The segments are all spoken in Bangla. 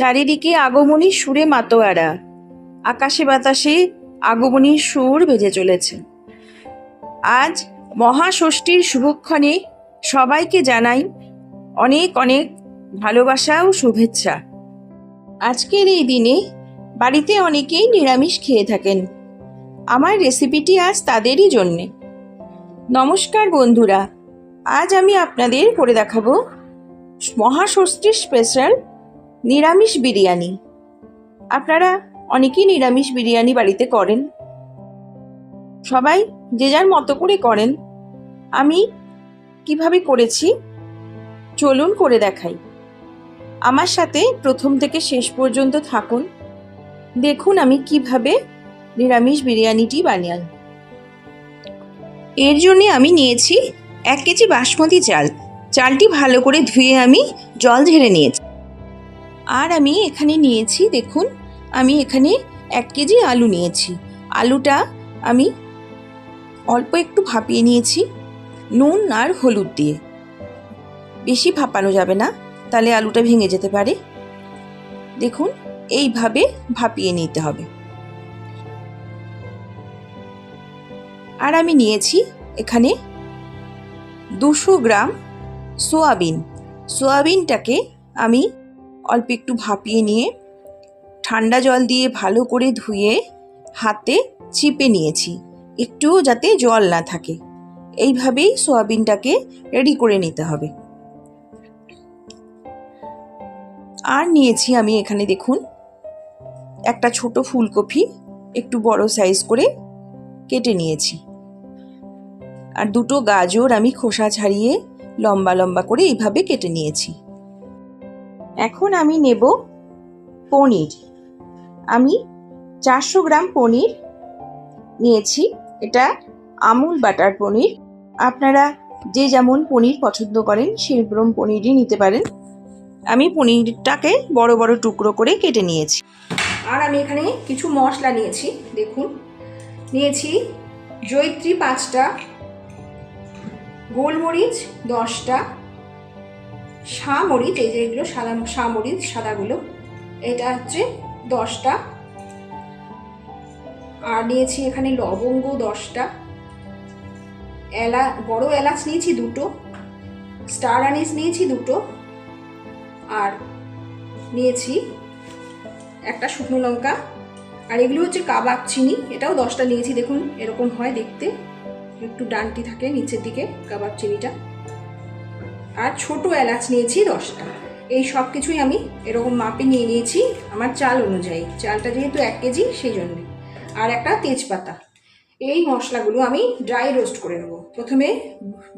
চারিদিকে আগমনীর সুরে মাতোয়ারা। আকাশে বাতাসে আগমনীর সুর বেজে চলেছে। আজ মহাষষ্ঠীর শুভক্ষণে সবাইকে জানাই অনেক অনেক ভালোবাসা ও শুভেচ্ছা। আজকের এই দিনে বাড়িতে অনেকেই নিরামিষ খেয়ে থাকেন। আমার রেসিপিটি আজ তাদেরই জন্যে। নমস্কার বন্ধুরা, আজ আমি আপনাদের করে দেখাবো মহাষষ্ঠীর স্পেশাল নিরামিষ বিরিয়ানি। আপনারা অনেকেই নিরামিষ বিরিয়ানি বাড়িতে করেন। সবাই যে যার মতো করে করেন। আমি কীভাবে করেছি? চলুন করে দেখাই। আমার সাথে প্রথম থেকে শেষ পর্যন্ত থাকুন। দেখুন আমি কীভাবে নিরামিষ বিরিয়ানিটি বানিয়াল এর জন্যে আমি নিয়েছি এক কেজি বাসমতি চাল। চালটি ভালো করে ধুয়ে আমি জল ঝেড়ে নিয়েছি। আর আমি এখানে নিয়েছি, দেখুন, আমি এখানে এক কেজি আলু নিয়েছি। আলুটা আমি অল্প একটু ভাপিয়ে নিয়েছি, নুন আর হলুদ দিয়ে। বেশি ভাপানো যাবে না, তাহলে আলুটা ভেঙে যেতে পারে। দেখুন, এইভাবে ভাপিয়ে নিতে হবে। আর আমি নিয়েছি এখানে দুশো গ্রাম সোয়াবিন। সোয়াবিনটাকে আমি অল্প একটু ভাপিয়ে নিয়ে ঠান্ডা জল দিয়ে ভালো করে ধুয়ে হাতে চিপে নিয়েছি, একটুও যাতে জল না থাকে। এইভাবেই সোয়াবিনটাকে রেডি করে নিতে হবে। আর নিয়েছি আমি এখানে দেখুন, একটা ছোট ফুলকপি, একটু বড় সাইজ করে কেটে নিয়েছি। আর দুটো গাজর আমি খোসা ছাড়িয়ে লম্বা লম্বা করে এইভাবে কেটে নিয়েছি। এখন আমি নেব পনির। আমি চারশো গ্রাম পনির নিয়েছি। এটা আমুল বাটার পনির। আপনারা যে যেমন পনির পছন্দ করেন, সেরকম পনিরই নিতে পারেন। আমি পনিরটাকে বড় বড় টুকরো করে কেটে নিয়েছি। আর আমি এখানে কিছু মশলা নিয়েছি, দেখুন। নিয়েছি জৈত্রী পাঁচটা, গোলমরিচ দশটা মরিচ এই যে এগুলো সাদা মরিচ সাদাগুলো, এটা হচ্ছে দশটা। আর নিয়েছি এখানে লবঙ্গ দশটা। এলা, বড় এলাচ নিয়েছি দুটো। স্টার আনিস নিয়েছি দুটো। আর নিয়েছি একটা শুকনো লঙ্কা। আর এগুলো হচ্ছে কাবাব চিনি, এটাও দশটা নিয়েছি, দেখুন এরকম হয় দেখতে। একটু ডানটি থাকে, নিচের দিকে কাবাব চিনিটা। আর ছোট এলাচ নিয়েছি দশটা। এই সব কিছুই আমি এরকম মাপে নিয়ে নিয়েছি আমার চাল অনুযায়ী। চালটা যেহেতু এক কেজি সেই জন্যে আর একটা তেজপাতা। এই মশলাগুলো আমি ড্রাই রোস্ট করে নেব। প্রথমে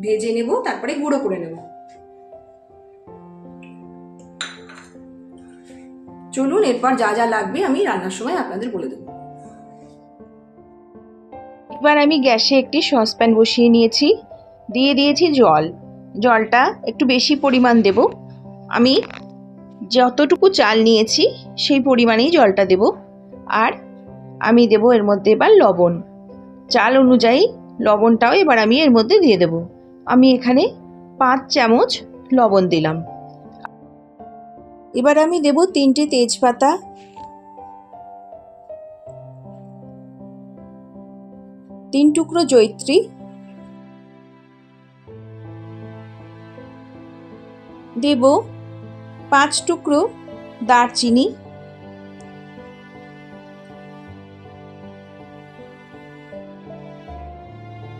ভেজে নেব, তারপরে গুঁড়ো করে নেব। চলুন, এরপর যা যা লাগবে আমি রান্নার সময় আপনাদের বলে দেবো। এবার আমি গ্যাসে একটি সসপ্যান বসিয়ে নিয়েছি। দিয়ে দিয়েছি জল। জলটা একটু বেশি পরিমাণ দেব। আমি যতটুকু চাল নিয়েছি, সেই পরিমাণেই জলটা দেব। আর আমি দেব এর মধ্যে এবার লবণ। চাল অনুযায়ী লবণটাও এবার আমি এর মধ্যে দিয়ে দেব। আমি এখানে পাঁচ চামচ লবণ দিলাম। এবার আমি দেব তিনটে তেজপাতা। তিন টুকরো জৈত্রী দেব পাঁচ টুকরো দারচিনি।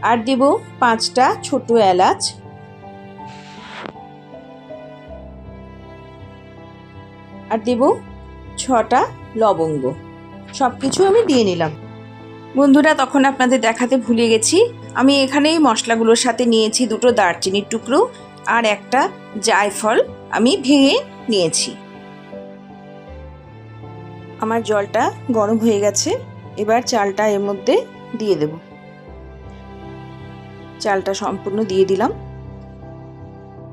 আর দেব পাঁচটা ছোট এলাচ। আর দেব ছটা লবঙ্গ। সব কিছু আমি দিয়ে নিলাম। বন্ধুরা, তখন আপনাদের দেখাতে ভুলে গেছি। আমি এখানেই মশলাগুলোর সাথে নিয়েছি দুটো দারচিনির টুকরো। আর একটা জায়ফল আমি ভেঙে নিয়েছি। আমার জলটা গরম হয়ে গেছে, এবার চালটা এর মধ্যে দিয়ে দেব। চালটা সম্পূর্ণ দিয়ে দিলাম।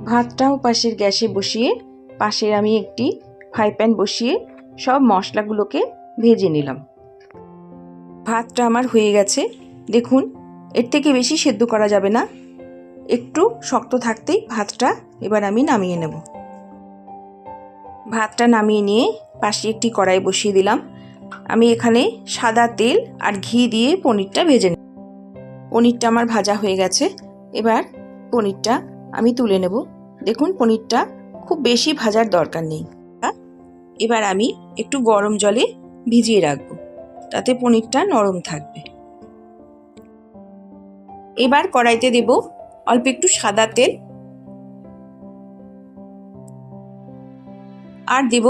ভাতটাও পাশের গ্যাসে বসিয়ে, পাশে আমি একটি ফ্রাই প্যান বসিয়ে সব মশলাগুলোকে ভেজে নিলাম। ভাতটা আমার হয়ে গেছে। দেখুন, এর থেকে বেশি সেদ্ধ করা যাবে না। একটু শক্ত থাকতেই ভাতটা এবার আমি নামিয়ে নেব। ভাতটা নামিয়ে নিয়ে পাশে একটি কড়াই বসিয়ে দিলাম। আমি এখানে সাদা তেল আর ঘি দিয়ে পনিরটা ভেজে নেব পনিরটা আমার ভাজা হয়ে গেছে। এবার পনিরটা আমি তুলে নেব। দেখুন, পনিরটা খুব বেশি ভাজার দরকার নেই। এবার আমি একটু গরম জলে ভিজিয়ে রাখব। তাতে পনিরটা নরম থাকবে। এবার কড়াইতে দেব অল্প একটু সাদা তেল। আর দেব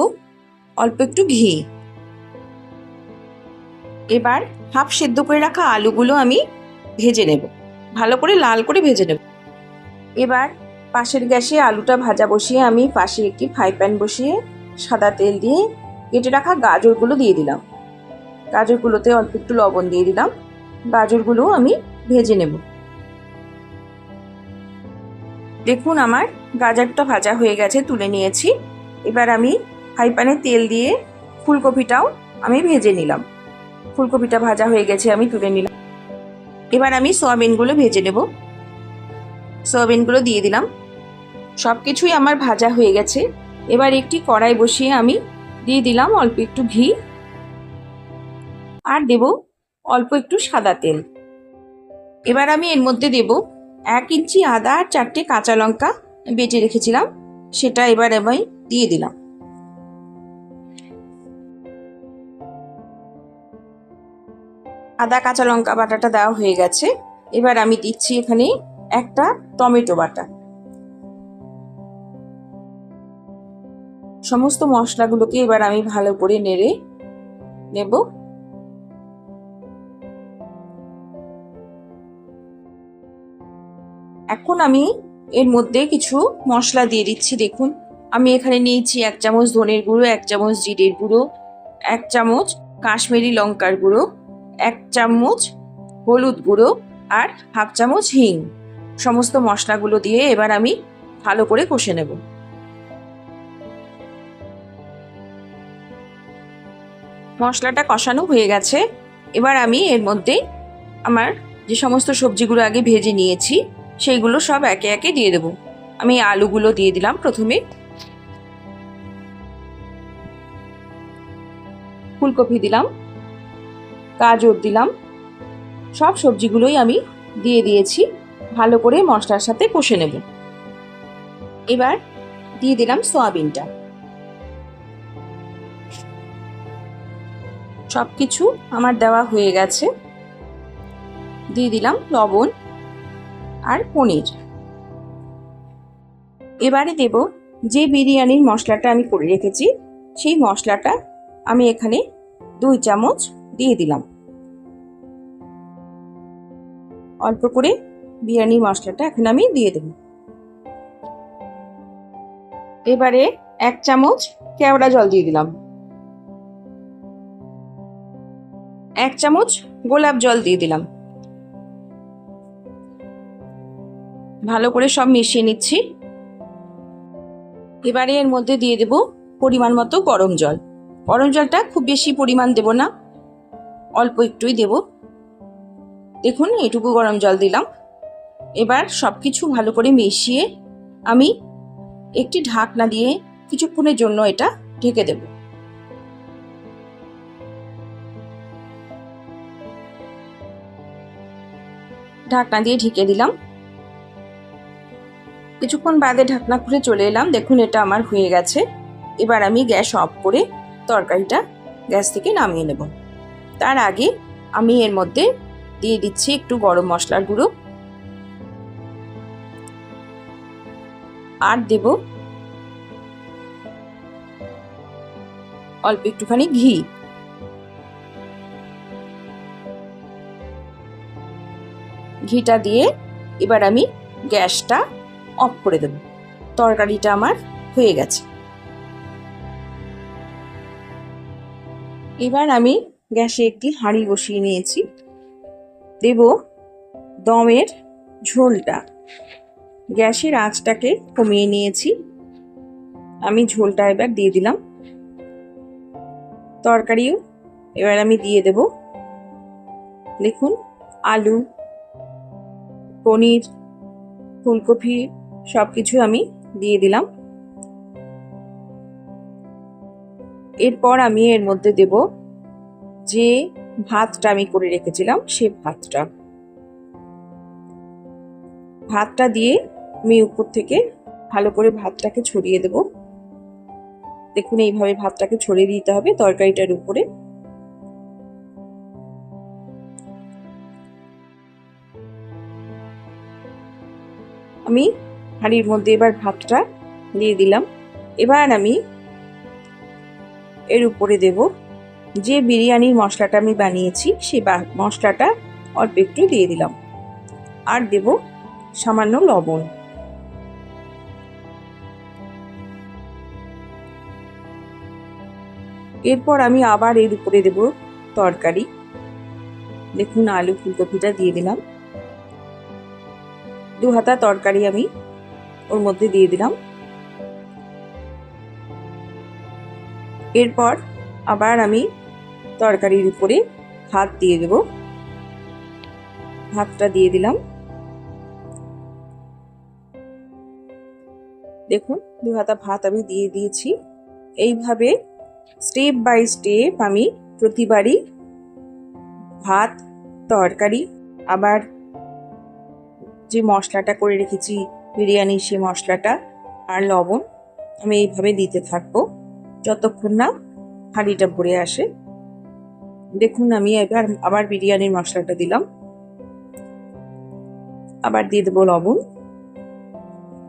অল্প একটু ঘি। এবার হাফ সেদ্ধ করে রাখা আলুগুলো আমি ভেজে নেব। ভালো করে লাল করে ভেজে নেব। এবার পাশের গ্যাসে আলুটা ভাজা বসিয়ে আমি পাশে একটি ফ্রাই প্যান বসিয়ে সাদা তেল দিয়ে কেটে রাখা গাজরগুলো দিয়ে দিলাম। গাজরগুলোতে অল্প একটু লবণ দিয়ে দিলাম। গাজরগুলো আমি ভেজে নেব। দেখুন আমার গাজরটা ভাজা হয়ে গেছে, তুলে নিয়েছি। এবার আমি ফ্রাই প্যানে তেল দিয়ে ফুলকপিটাও আমি ভেজে নিলাম। ফুলকপিটা ভাজা হয়ে গেছে, আমি তুলে নিলাম। এবার আমি সয়াবিনগুলো ভেজে নেব। সয়াবিনগুলো দিয়ে দিলাম। সব কিছুই আমার ভাজা হয়ে গেছে। এবার একটি কড়াই বসিয়ে আমি দিয়ে দিলাম অল্প একটু ঘি। আর দেব অল্প একটু সাদা তেল। এবার আমি এর মধ্যে দেব এক ইঞ্চি আদা আর চারটে কাঁচা লঙ্কা বেটে রেখেছিলাম। সেটা এবার আমি দিয়ে দিলাম। আদা, কাঁচা লঙ্কা বাটাটা দেওয়া হয়ে গেছে। এবার আমি দিচ্ছি এখানে একটা টমেটো বাটা। সমস্ত মশলাগুলোকে এবার আমি ভালো করে নেড়ে নেব। এখন আমি এর মধ্যে কিছু মশলা দিয়ে দিচ্ছি, দেখুন। আমি এখানে নিয়েছি এক চামচ ধনের গুঁড়ো, এক চামচ জিরের গুঁড়ো, এক চামচ কাশ্মীরি লঙ্কার গুঁড়ো, এক চামচ হলুদ গুঁড়ো আর হাফ চামচ হিং। সমস্ত মশলাগুলো দিয়ে এবার আমি ভালো করে কষে নেব। মশলাটা কষানো হয়ে গেছে। এবার আমি এর মধ্যে আমার যে সমস্ত সবজিগুলো আগে ভেজে নিয়েছি সেইগুলো সব একে একে দিয়ে দেবো। আমি আলুগুলো দিয়ে দিলাম প্রথমে। ফুলকপি দিলাম। গাজর দিলাম। সব সবজিগুলোই আমি দিয়ে দিয়েছি। ভালো করে মশলার সাথে কষে নেব। এবার দিয়ে দিলাম সয়াবিনটা। সব কিছু আমার দেওয়া হয়ে গেছে। দিয়ে দিলাম লবণ। আর পনির। এবারে দেব যে বিরিয়ানির মশলাটা আমি করে রেখেছি, সেই মশলাটা আমি এখানে দুই চামচ দিয়ে দিলাম। অল্প করে বিরিয়ানির মশলাটা এখন আমি দিয়ে দেব। এবারে এক চামচ কেওড়া জল দিয়ে দিলাম। এক চামচ গোলাপ জল দিয়ে দিলাম। ভালো করে সব মিশিয়ে নিচ্ছি। এবারে এর মধ্যে দিয়ে দেব পরিমাণ মতো গরম জল। গরম জলটা খুব বেশি পরিমাণ দেব না, অল্প একটুই দেব। দেখুন এটুকু গরম জল দিলাম। এবার সব কিছু ভালো করে মিশিয়ে আমি একটি ঢাকনা দিয়ে কিছুক্ষণের জন্য এটা ঢেকে দেব। ঢাকনা দিয়ে ঢেকে দিলাম। কিছুক্ষণ বাদে ঢাকনা খুলে চলে এলাম। দেখুন, এটা আমার হয়ে গেছে। এবার আমি গ্যাস অফ করে তরকারিটা গ্যাস থেকে নামিয়ে নেব। তার আগে আমি এর মধ্যে দিয়ে দিচ্ছি একটু গরম মশলার গুঁড়ো। আর দেব অল্প একটুখানি ঘি। ঘিটা দিয়ে এবার আমি গ্যাসটা অফ করে দেব। তরকারিটা আমার হয়ে গেছে। এবার আমি গ্যাসে একটি হাঁড়ি বসিয়ে নিয়েছি। দেব দমের ঝোলটা। গ্যাসের আঁচটাকে কমিয়ে নিয়েছি। আমি ঝোলটা এবার দিয়ে দিলাম। তরকারিও এবার আমি দিয়ে দেব। দেখুন, আলু, পনির, ফুলকপি সব কিছু আমি দিয়ে দিলাম। এরপর আমি এর মধ্যে দেব যে ভাতটা আমি করে রেখেছিলাম, সে ভাতটা। ভাতটা দিয়ে আমি উপর থেকে ভালো করে ভাতটাকে ছড়িয়ে দেব। দেখুন, এইভাবে ভাতটাকে ছড়িয়ে দিতে হবে তরকারিটার উপরে। আমি হাঁড়ির মধ্যে এবার ভাতটা দিয়ে দিলাম। এবার আমি এর উপরে দেব যে বিরিয়ানির মশলাটা আমি বানিয়েছি সেই মশলাটা অল্প একটু দিয়ে দিলাম। আর দেব সামান্য লবণ। এরপর আমি আবার এর উপরে দেব তরকারি। দেখুন আলু ফুলকপিটা দিয়ে দিলাম। দু হাতা তরকারি আমি ওর মধ্যে দিয়ে দিলাম। এরপর আবার আমি তরকারির উপরে ভাত দিয়ে দেব। ভাতটা দিয়ে দিলাম। দেখুন, দু হাতা ভাত আমি দিয়ে দিয়েছি। এইভাবে স্টেপ বাই স্টেপ আমি প্রতিবারই ভাত, তরকারি, আবার যে মশলাটা করে রেখেছি বিরিয়ানির সে মশলাটা আর লবণ আমি এইভাবে দিতে থাকব। যতক্ষণ না হাঁড়িটা ভরে আসে। দেখুন, আমি এবার আবার বিরিয়ানির মশলাটা দিলাম। আবার দিয়ে দেবো লবণ।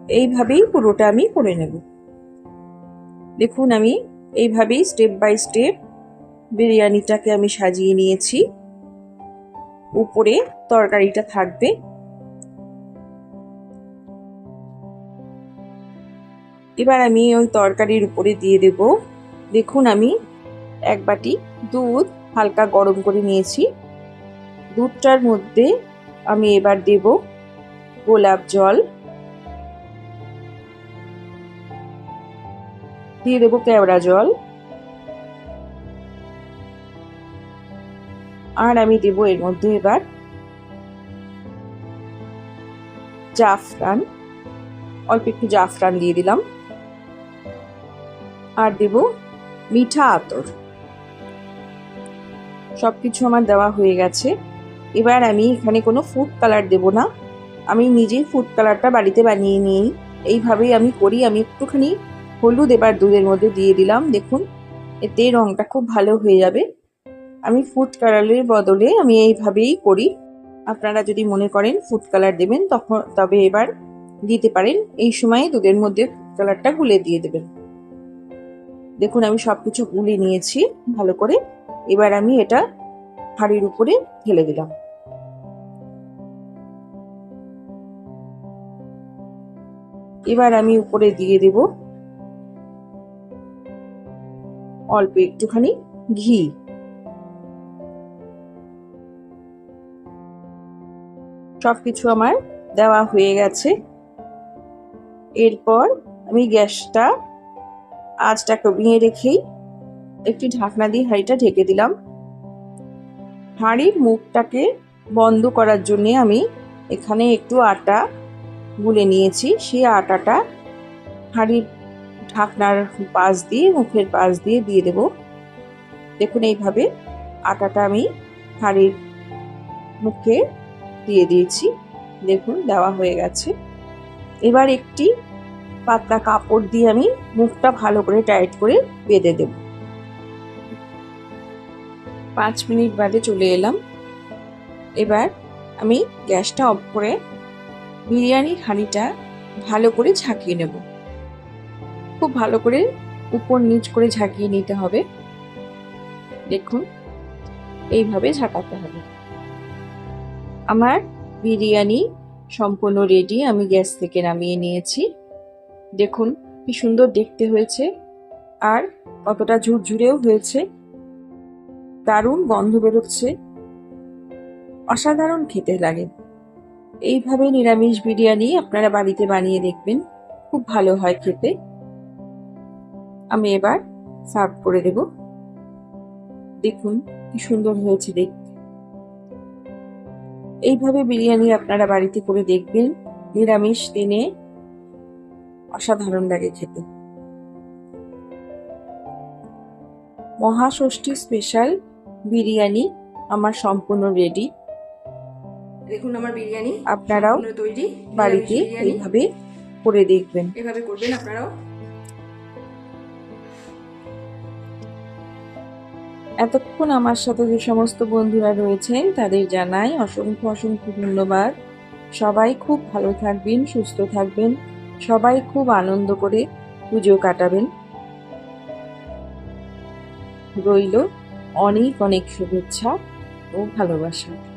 এইভাবেই পুরোটা আমি করে নেব। দেখুন, আমি এইভাবেই স্টেপ বাই স্টেপ বিরিয়ানিটাকে আমি সাজিয়ে নিয়েছি। উপরে তরকারিটা থাকবে। এবার আমি ওই তরকারির উপরে দিয়ে দেব। দেখুন আমি এক বাটি দুধ হালকা গরম করে নিয়েছি। দুধটার মধ্যে আমি এবার দেব গোলাপ জল। দিয়ে দেবো কেওড়া জল। আর আমি দেবো এর মধ্যে এবার জাফরান। অল্প একটু জাফরান দিয়ে দিলাম। আর দেব মিঠা আতর। সব কিছু আমার দেওয়া হয়ে গেছে। এবার আমি এখানে কোনো ফুড কালার দেব না। আমি নিজেই ফুড কালারটা বাড়িতে বানিয়ে নিই। এইভাবেই আমি করি। আমি একটুখানি হলুদ এবার দুধের মধ্যে দিয়ে দিলাম। দেখুন, এতে রঙটা খুব ভালো হয়ে যাবে। আমি ফুড কালারের বদলে আমি এইভাবেই করি। আপনারা যদি মনে করেন ফুড কালার দেবেন তখন তবে এবার দিতে পারেন। এই সময় দুধের মধ্যে কালারটা গুলে দিয়ে দেবেন। দেখুন, আমি সব কিছু গুলে নিয়েছি ভালো করে। এবার আমি এটা হাঁড়ির উপরে ঢেলে দিলাম। এবার আমি উপরে দিয়ে দেব অল্প একটুখানি ঘি। সব কিছু আমার দেওয়া হয়ে গেছে। এরপর আমি গ্যাসটা আঁচটা কমিয়ে রেখেই একটি ঢাকনা দিয়ে হাঁড়িটা ঢেকে দিলাম। হাঁড়ির মুখটাকে বন্ধ করার জন্যে আমি এখানে একটু আটা গুলে নিয়েছি। সেই আটাটা হাঁড়ির ঢাকনার পাশ দিয়ে, মুখের পাশ দিয়ে দিয়ে দেব। দেখুন এইভাবে আটাটা আমি হাঁড়ির মুখে দিয়ে দিয়েছি। দেখুন, দেওয়া হয়ে গেছে। এবার একটি পাতলা কাপড় দিয়ে আমি মুখটা ভালো করে টাইট করে বেঁধে দেব। পাঁচ মিনিট বাদে চলে এলাম। এবার আমি গ্যাসটা অফ করে বিরিয়ানির হাঁড়িটা ভালো করে ঝাঁকিয়ে নেব। খুব ভালো করে উপর নিচ করে ঝাঁকিয়ে নিতে হবে। দেখুন, এইভাবে ঝাঁকাতে হবে। আমার বিরিয়ানি সম্পূর্ণ রেডি আমি গ্যাস থেকে নামিয়ে নিয়েছি। দেখুন, কি সুন্দর দেখতে হয়েছে। আর কতটা ঝুরঝুরেও হয়েছে। দারুণ গন্ধ বেরোচ্ছে। অসাধারণ খেতে লাগে। এইভাবে নিরামিষ বিরিয়ানি আপনারা বাড়িতে বানিয়ে দেখবেন। খুব ভালো হয় খেতে। আমি এবার সার্ভ করে দেব। দেখুন, কি সুন্দর হয়েছে দেখতে। এইভাবে বিরিয়ানি আপনারা বাড়িতে করে দেখবেন। নিরামিষ দিনে অসাধারণ লাগে খেতে। মহাষষ্ঠী স্পেশাল বিরিয়ানি আমার সম্পূর্ণ রেডি দেখুন আমার বিরিয়ানি। আপনারাও তৈরি। বাড়িতে এইভাবে করে দেখবেন। এভাবে করবেন আপনারাও। এতক্ষণ আমার সাথে যে সমস্ত বন্ধুরা রয়েছেন তাদের জানাই অসংখ্য অসংখ্য ধন্যবাদ। সবাই খুব ভালো থাকবেন সুস্থ থাকবেন। সবাই খুব আনন্দ করে পুজো কাটাবেন। রইল অনেক অনেক শুভেচ্ছা ও ভালোবাসা।